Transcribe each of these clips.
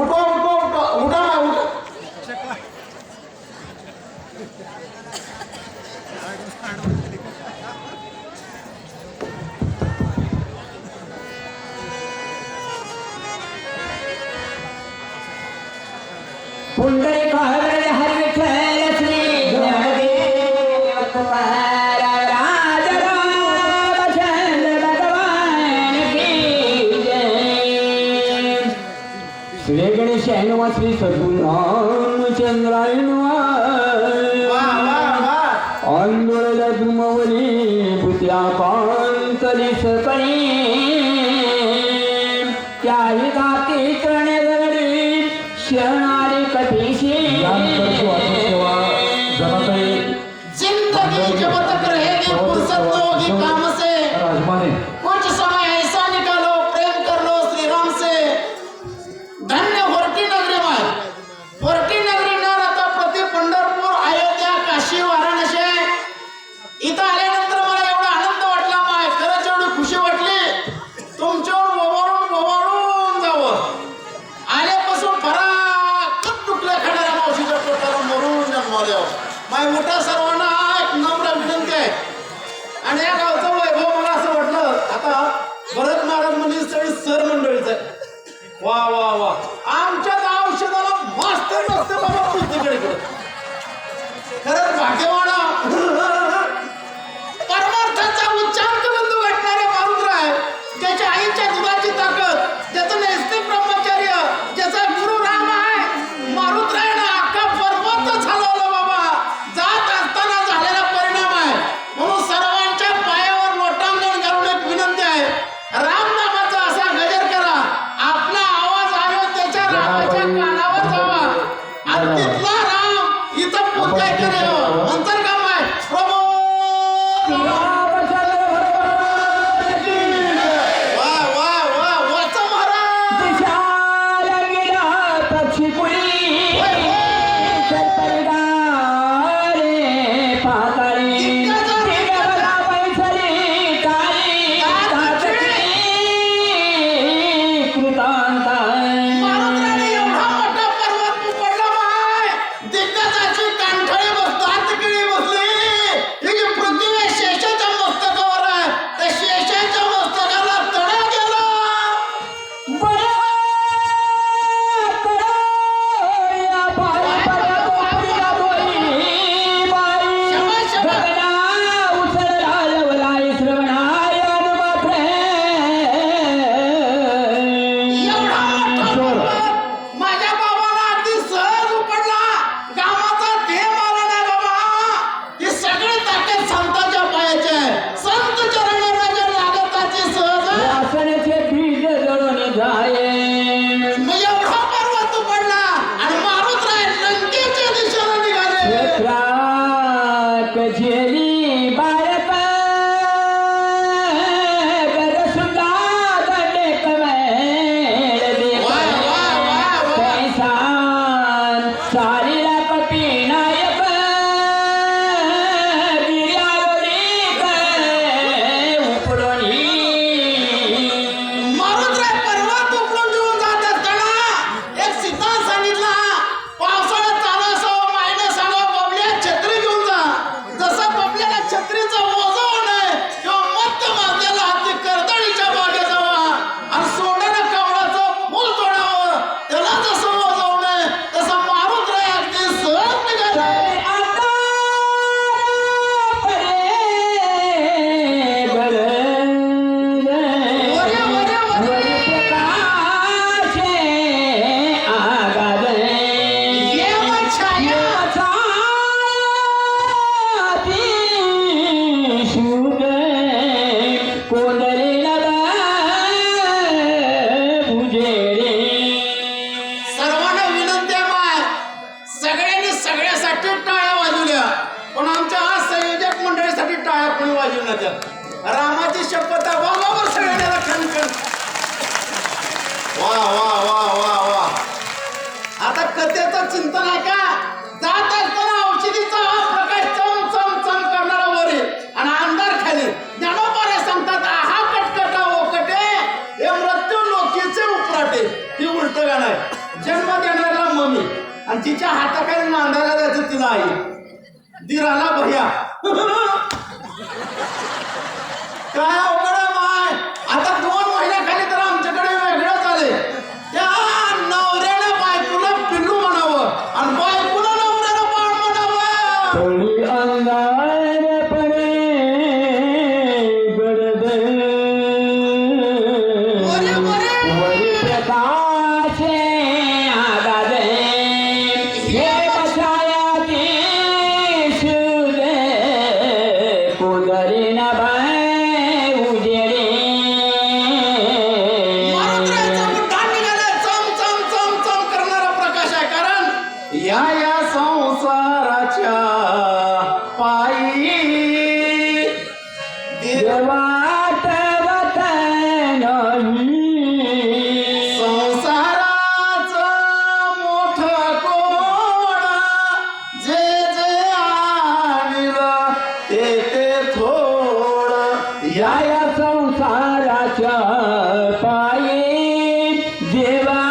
ಉಲ್ಟಾ ಉಲ್ಟಾ ಉಲ್ಟಾ ಉಲ್ಟಾ सांगत रामाची शपथ. वा सगळ्यांना खणखण वा वा वा वा वा. आता कथेचं चिंतन आहे का? जात असताना औषधीचा हा प्रकाश चम चम चम करणारा वरी आणि अंधार खाली. ज्ञानोपारे सांगतात हा कटकटा ओ कटे हे मृत्यू लोकीचे उपराटे. ही उलट गाणं आहे. जन्म देणाऱ्याला मम्मी आणि तिच्या हाताखाली मांडायला जायचं तिला आई. दिराला भैया. काय अवघड आहे आता दोन महिन्याखाली तर आमच्याकडे वेगळंच आले त्या नवऱ्याला बायकोला पिल्लू म्हणावं आणि बायकोला नवऱ्याला बाळ म्हणावं. Lleva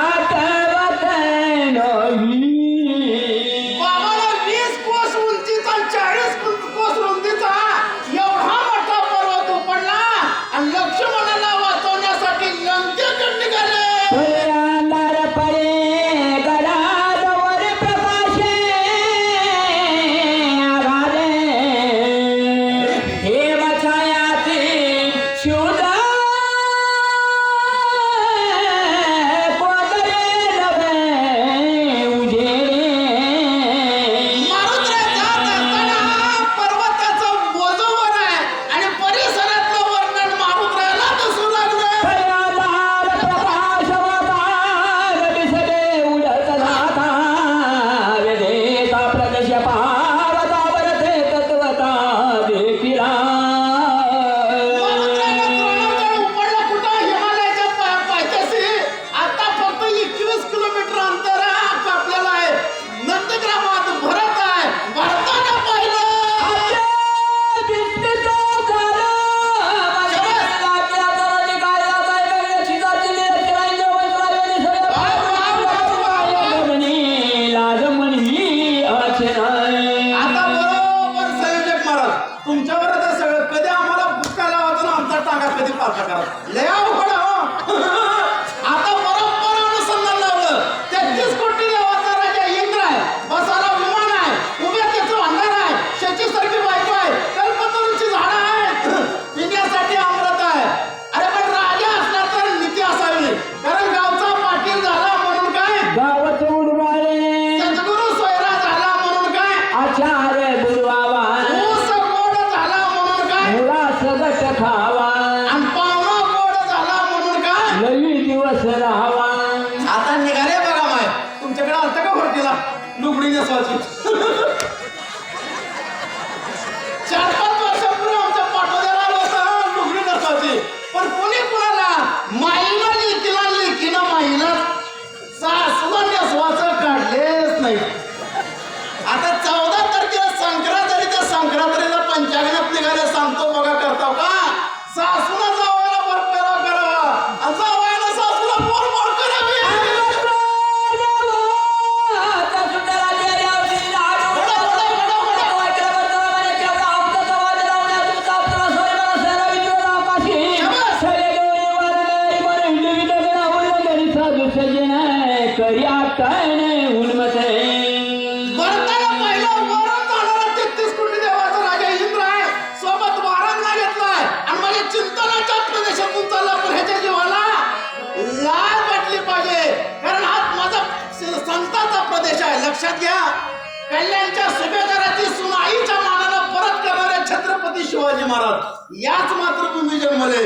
शिवाजी महाराज याच मातृभूमी जन्मले.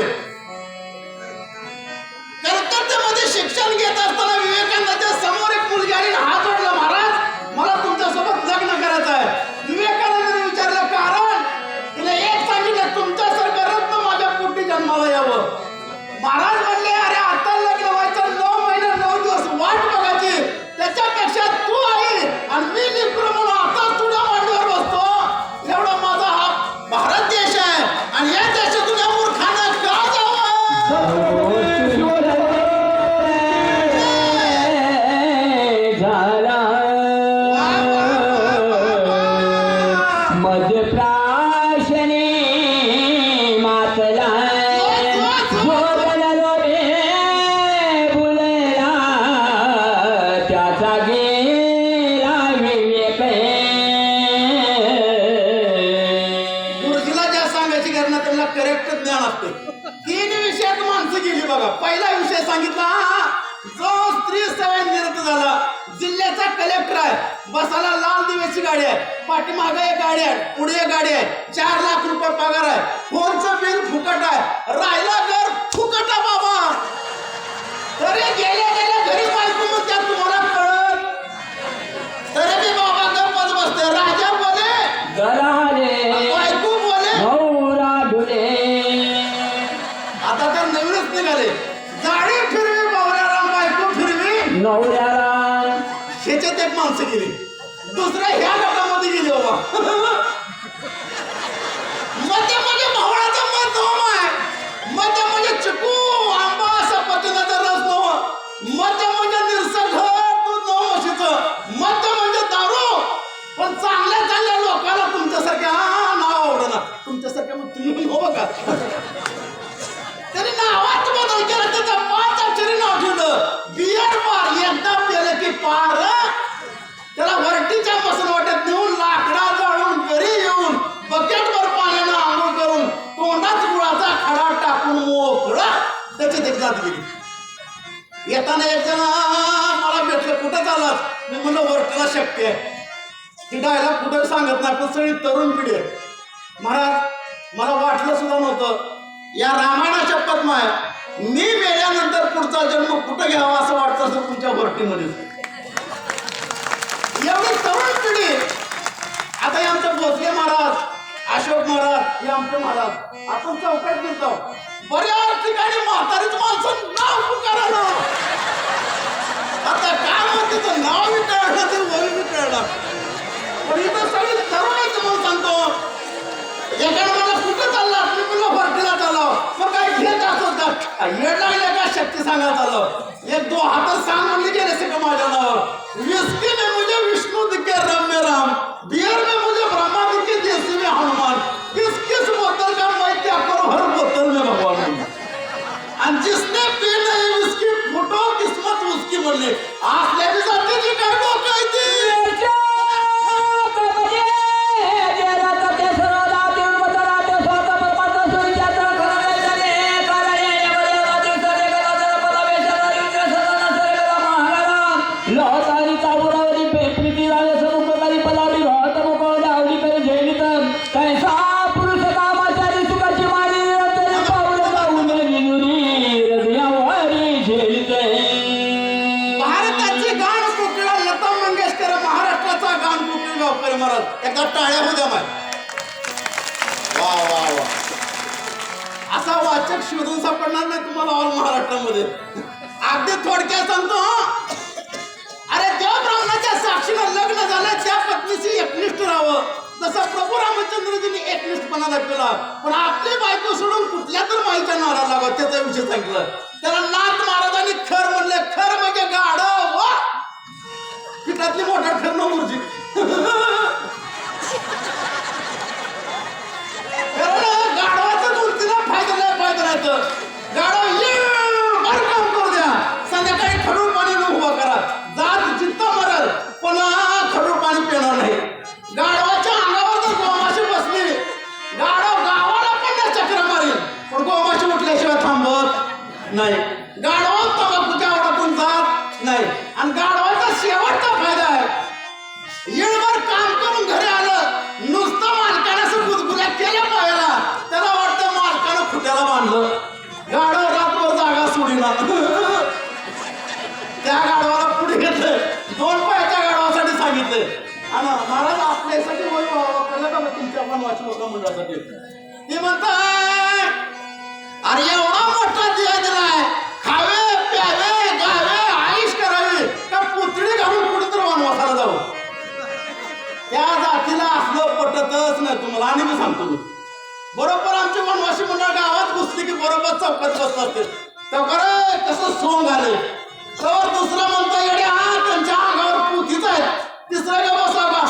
कर्तव्यामध्ये शिक्षण घेत असताना विवेकानंदाच्या समोर एक मुलगी आणि हात जोडला माणसं गेली. दुसऱ्या ह्या गटामध्ये गेली बाबा. म्हणजे मत नवम आहे चिकू आंबा असा रस हो. म्हणजे निरसं दूध नव म्हशीचं. म्हणजे दारू. पण चांगल्या चांगल्या लोकांना तुमच्यासारख्या हा, नाव आवडणार तुमच्यासारख्या मग तुम्ही पण हो बघा. त्याने नावात बदल केला त्याचा पाच अक्षरी नाव ठेवलं. बियर पार एकदा पेलं की पार. त्याला वरटीच्या मसन वाटत नेऊन लाकडा जाळून घरी येऊन बकेटवर पाण्यानं आंघोळ करून तोंडात गुळाचा खडा टाकून मोकळ त्याची एक जात गेली येताना एक जण मला भेटलं कुठं चालत मी म्हणलं वरटीला शक्य आहे. ती डायला कुठं सांगत नाही पण सगळी तरुण पिढी आहे. महाराज मला वाटलं सुद्धा नव्हतं. या रामायणाच्या पद्माय मी मेल्यानंतर पुढचा जन्म कुठं घ्यावा असं वाटतं तुमच्या भरतीमध्ये तरुण पिढी आता हे आमचं भोसले महाराज अशोक महाराज हे आमचे महाराज. आपण चौकात गेलो बऱ्याच ठिकाणी म्हातारीच माणसं नाव पुकारायला. आता काय म्हणते तर नाव बी कळलं ते वय बी पण इथं सगळी तरुण आहेत म्हणून सांगतो. एका मला कुठं चालला? मी म्हणलं भरतीला चाललो मग काय घेत असत का? येड लागल्या का? शक्ती सांगा चाललो. एक दो हातात सांग म्हणले गेले सगळं माझ्या नावावर विस्की वाचक शोधून सापडणार नाही तुम्हाला ऑल महाराष्ट्रामध्ये. अगदी थोडक्यात सांगतो अरे ज्या ब्राह्मणाच्या साक्षीनं लग्न झालं त्या पत्नीशी एकनिष्ठ राहावं. तसं प्रभू रामचंद्रजींनी एकनिष्ठपणा दाखवला. पण आपली बायको सोडून कुठल्या तर माईच्या नारा लागत त्याचा विषय सांगितलं. त्याला नाथ महाराजांनी खर म्हणले खर म्हणजे गाड पिठातली मोठा ठरणं गुरुजी देणार नाही. गाढवाच्या अंगावर तर गोमाशी बसली गाढव गावाला पण चक्र मारेल पण गोमाशी उठल्याशिवाय थांबत नाही. गाढवा तंबाखूच्या आवडातून जात नाही. आणि गाढवाचा शेवटचा फायदा आहे. येळभर काम करून घरी आलं नुसतं मालकाने असं गुदगुल्या केल्या पाहायला त्याला वाटतं मालकानं खुट्याला बांधलं. गाडव रातभर जागा सोडीला आपल्यासाठी वय कळलं का तुमच्या पण वाचू मंडळासाठी ते म्हणताय अरे एवढा मोठा दिया दिलाय खावे प्यावे गावे आईश करावे त्या पुतळी घालून कुठेतरी वनवासाला जाऊ त्या जातीला असलं पटतच नाही तुम्हाला आणि मी सांगतो बरोबर आमचे वनवासी मंडळ गावात घुसले की बरोबर चौकात बसत असते चौकार कसं सोंग आले तर दुसरा म्हणता येडे हा त्यांच्या अंगावर पुतीच आहेत. तिसरा का बसा का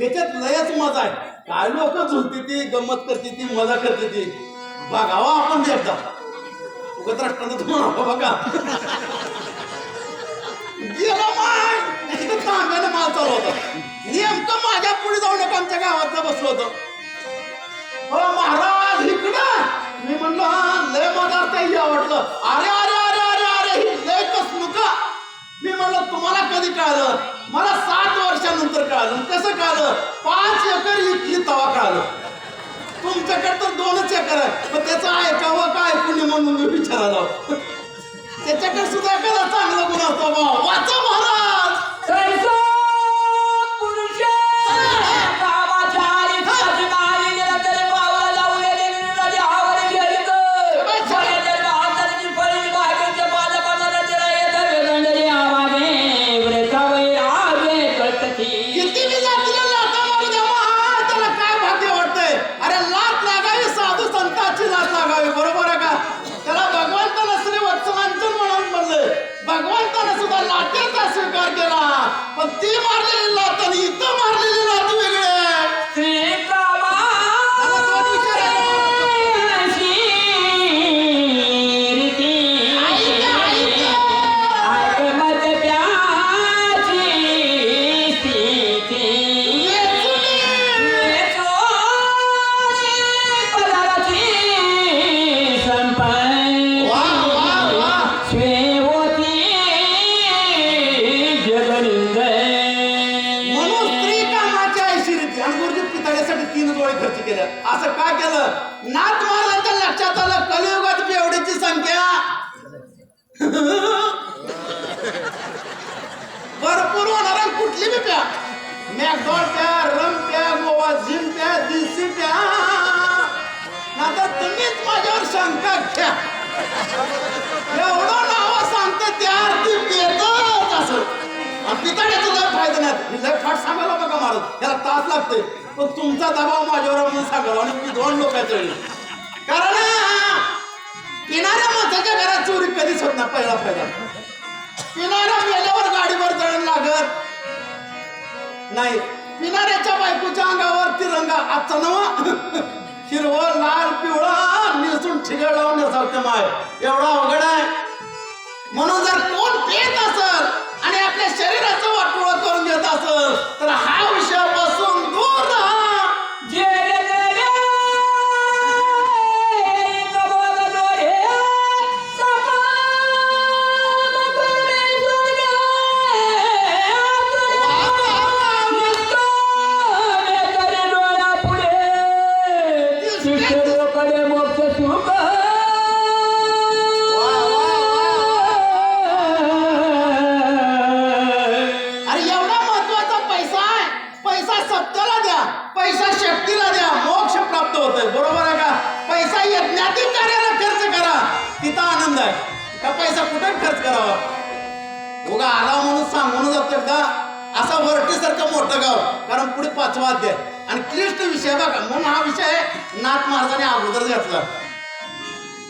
त्याच्यात लयच मजा आहे. काय लोक झुलते ती गंमत करते ती मजा करते ती. बघावा आपण एकदा. उगत राष्ट्रांना तुम्हाला बघा. गेलो माय. तिथं तांब्यानं माल चालू होता. नेमकं माझ्या पुढे जाऊ नका आमच्या गावातलं बसलो होतो. हो महाराज इकडं. मी म्हणलो हा लय मजा काही आवडलं. अरे मी म्हणलं तुम्हाला कधी कळलं? मला सात वर्षानंतर कळलं. कसं कळलं? पाच एकर इथली तवा कळलं. तुमच्याकडे तर दोनच एकर आहे. मग त्याचं ऐकावं काय कुणी म्हणून मी विचारायला त्याच्याकडे सुद्धा एखादा चांगला गुण असतो बा. आहे कुठली बी प्या गोवा जिंकत्या दिसत्या. आता तुम्हीच माझ्यावर शंका घ्या. एवढं नाव सांगते त्या ती पेतच असं. आणि पिताड्याचं फायदा नाही. लय फाट सांगायला बघा मारत याला तास लागते. पण तुमचा दबाव माझ्यावर म्हणून सांगायला आणि मी दोन लोक कारण पिणाऱ्या माणसाच्या घरात चोरी कधीच होत नाही पहिला फायदा. पिणाऱ्या मेल्यावर गाडीवर जळण लागत. नाही. पिणाऱ्याच्या बायकोच्या अंगावर तिरंगा आजचा नवा. हिरव लाल पिवळा निसून ठिगळ लावून माय. एवढा अवघड आहे. म्हणून जर कोण पेत असल आणि आपल्या शरीराचं वाटोळं करून घेत असल तर हा विषय तिथं आहे का पैसा कुठे खर्च करावा? उगा आला म्हणून सांगून जातो का? असा वरटीसारखं मोठं गाव. कारण पुढे पाचवा अध्याय. आणि क्लिष्ट विषय बघा म्हणून हा विषय नाथ महाराजाने अगोदर घेतला.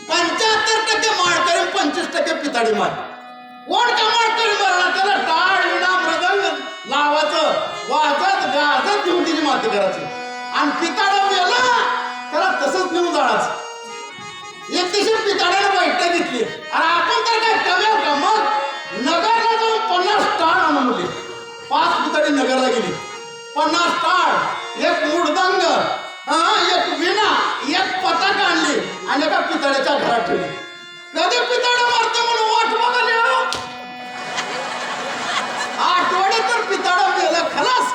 पंच्याहत्तर टक्के माळकरी पंचवीस टक्के पिताडी माळ. कोण का माळकरी मरणार त्याला टाळ विना मृदंग लावाचं वाजत गाजत घेऊन तिची माती करायची. आणि पिताड गेला त्याला तसंच नेऊन जाळायचं. एक दिवशी पिताड्याने बैठक घेतली. आणि आपण तर काय कमी होता मग नगरला जाऊन पन्नास टाळ आणून म्हणले पाच पितळी नगरला गेली. पन्नास टाळ एक मुडदंग एक विणा एक पताक आणली. आणि एका पितळ्याच्या घरात ठेवली. कधी पितळ मारते म्हणून वाट बघाली हो. आठवडे तर पितळा गेलं खलास.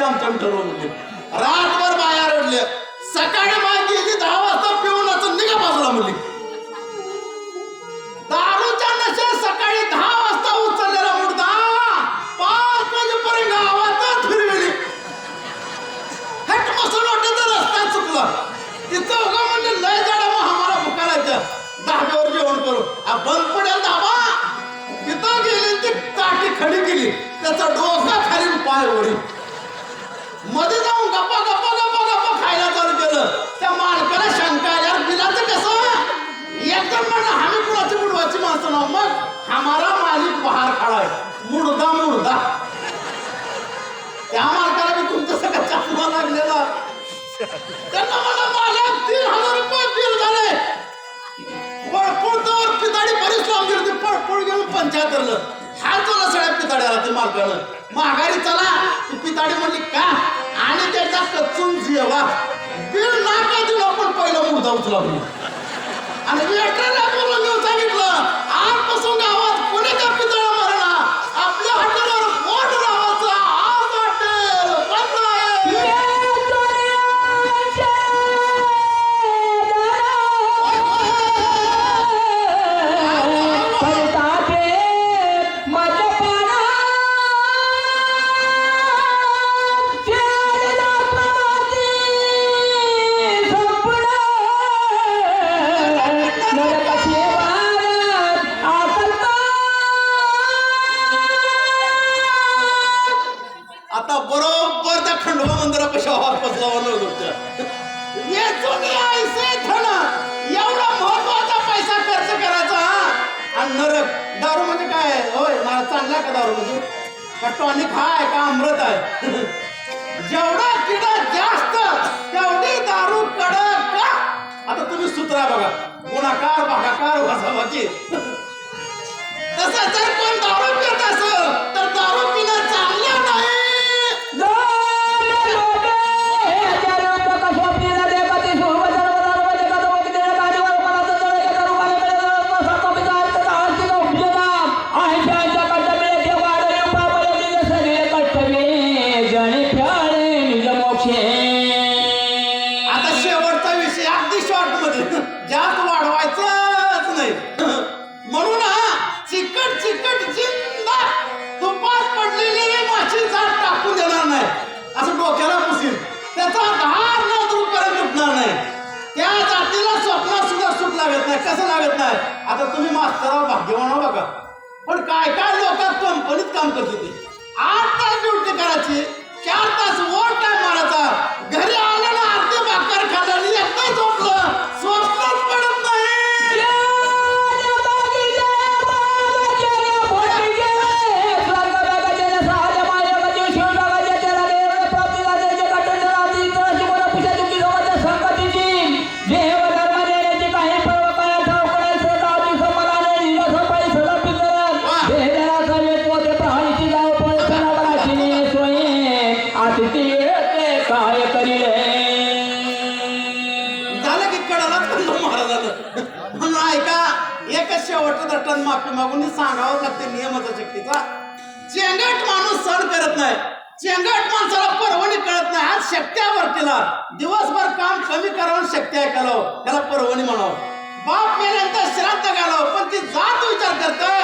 फोटो आमच्या ठरवून म्हणले रातभर बाया रडल्या. सकाळी बाय येते दहा वाजता पिऊन निघा बाजूला म्हणली. दारूच्या नशेत सकाळी दहा वाजता उचललेला मुडदा पाच वाजेपर्यंत गावातच फिरविली. हट बसून वाटत रस्ता चुकला. तिथं उगा म्हणजे लय जाडा मग आम्हाला भुकारायचं दहाव्यावर जेवण करू. आ बंद पडेल धाबा? तिथं गेली ती काठी खडी केली. त्याचा डोका खाली पाय वरील मध्ये जाऊन गप्पा गप्पा गप्पा गप्पा खायला चालू केलं त्या मालकाला शंका यार बिलाचं कसं? एकदम म्हणलं आम्ही कुणाची बुडवायची माणसं ना मग हमारा मालिक बहार खाळाय मुडदा मुडदा त्या मालकाला मी तुमचं सगळं चाकू त्यांना म्हणा मालक तीन हजार रुपये बिल झाले. पळपुळतावर पिताडी बरीच लावून गेली ती पळपुळ घेऊन पंचायत धरलं हात जोला सगळ्या पिताड्याला ते मालकानं. माघारी चला. ती पिताडी म्हणली का? आणि त्याचा कचून जेवा. बीड लाटा दिलं पण पहिला मुद्दा उचला आणि वेटरला बोलून घेऊन सांगितलं आजपासून गाव खंडोबा मंदिरापाशी आवाज बसला एवढा महत्त्वाचा पैसा खर्च करायचा हा? आणि नरक. दारू म्हणजे काय होय मला चांगला का दारू म्हणजे? का टॉनिक हाय का अमृत आहे? जेवढा किडा जास्त तेवढी दारू कडक का? आता तुम्ही सुतरा बघा. गुणाकार भागाकार वजाबाकी तसं जर कोण दारू पित असेल तर दारू पिणं चांगलं जास्त वाढवायचंच नाही. म्हणून चिकट चिकट चिंदा तुपात पडलेली माशी झाड टाकून देणार नाही. असं डोक्याला पुसेल. त्याचा धार न दूरपर्यंत उठणार नाही. त्या जातीला स्वप्नात सुद्धा सुख लागत नाही. कसं लागत नाही? आता तुम्ही मास्तरावर भाग्यवान बघा. पण काय काय लोक कंपनीत काम करते ते? आठ तास ड्युटी करायची चार तास ओव्हर टाइम मारायचा घरी एकच शेवटचं माफी मागून सांगावं लागते नियमाचा शक्तीचा चेंगट माणूस सण करत नाही. चेंगट माणसाला परवणी कळत नाही. आज शक्त्यावर केला दिवसभर काम कमी करावं शक्त्या ऐकावं त्याला परवणी म्हणावं. बाप मेल्यानंतर श्रांत घालावं पण ती जात विचार करतोय.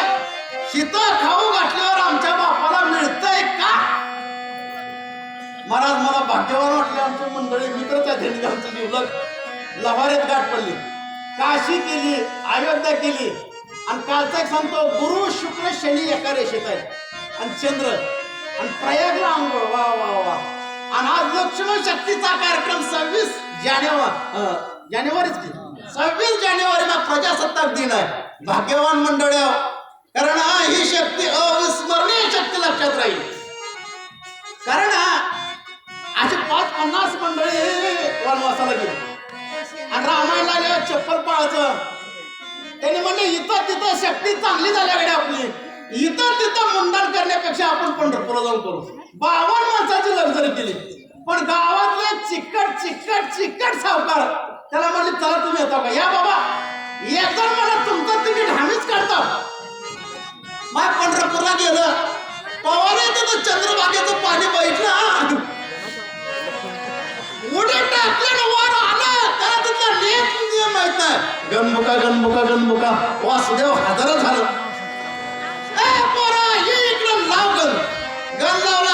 शित खाऊ घातल्यावर आमच्या बापाला मिळतंय का? महाराज मला भाग्यवान वाटले. आमची मंडळी मित्र त्या आमचं जीवलग लवारेत गाठ पडली. काशी केली अयोध्या केली. आणि कालचा एक सांगतो गुरु शुक्र शनी एका रेषेत आहे. आणि चंद्र आणि प्रयागला आंघोळ वा वा वा. आणि आज लक्ष्मण शक्तीचा कार्यक्रम सव्वीस जानेवारी जानेवारीच की? सव्वीस जानेवारीला प्रजासत्ताक दिन आहे. भाग्यवान मंडळ कारण ही शक्ती अविस्मरणीय शक्ती लक्षात राहील. कारण असे पाच पन्नास मंडळी वनवासाला गेली. आणि रामायणला आल्यावर चप्पल पाळायचं. त्याने म्हणले इथं तिथं शक्ती चांगली झाल्याकडे आपली. इथं तिथं मुंडण करण्यापेक्षा आपण पंढरपूरला जाऊन करू. बावन माणसाची लक्झरी केली. पण गावातले चिकट चिकट चिकट सावकार त्याला म्हणले चला तुम्ही येता का? या बाबा एक मला तुमचं तिकीट हमीच काढतो. माय पंढरपूरला गेलं. पवार येतं तर चंद्रभागेचं पाणी बघितलं उडे टाकलं वर आलं नेट नियम माहीत नाही गणमुका गणमुका गणमुका वासुदेव हो, हजार झालं. ये इकडं लाव गण. गण लाव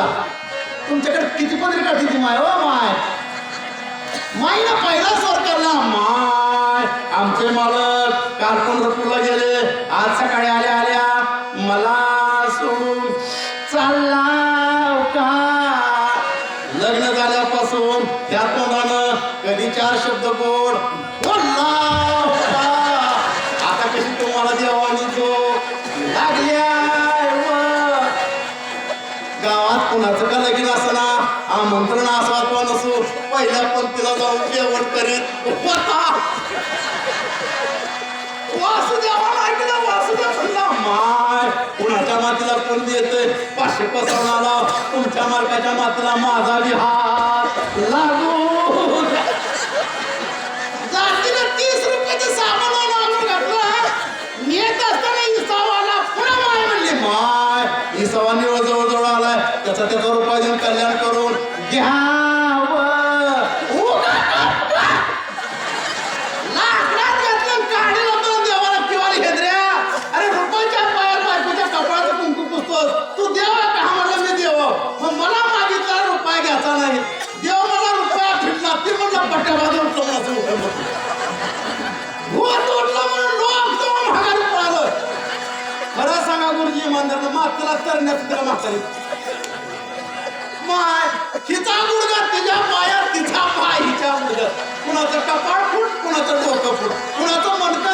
मला तुमच्याकडे किती पत्रिका ती माय ओ माय? माय ना पाहिला सरकारला माय आमचे मालक कारपून रपूरला गेले. आज सकाळी आल्या आल्या वासुदेवाला ऐकलं वासुदेव म्हणला माय कुणाच्या मातीला कोण येते पाचशे पसरणाला तुमच्या मालकाच्या मातीला माझा विहार लागू माय हिचा मुलगा तिच्या पाया तिचा पाय हिच्या मुलगा. कुणाचं कपाळ फुट कुणाचं डोकं फुट कुणाचं मणकं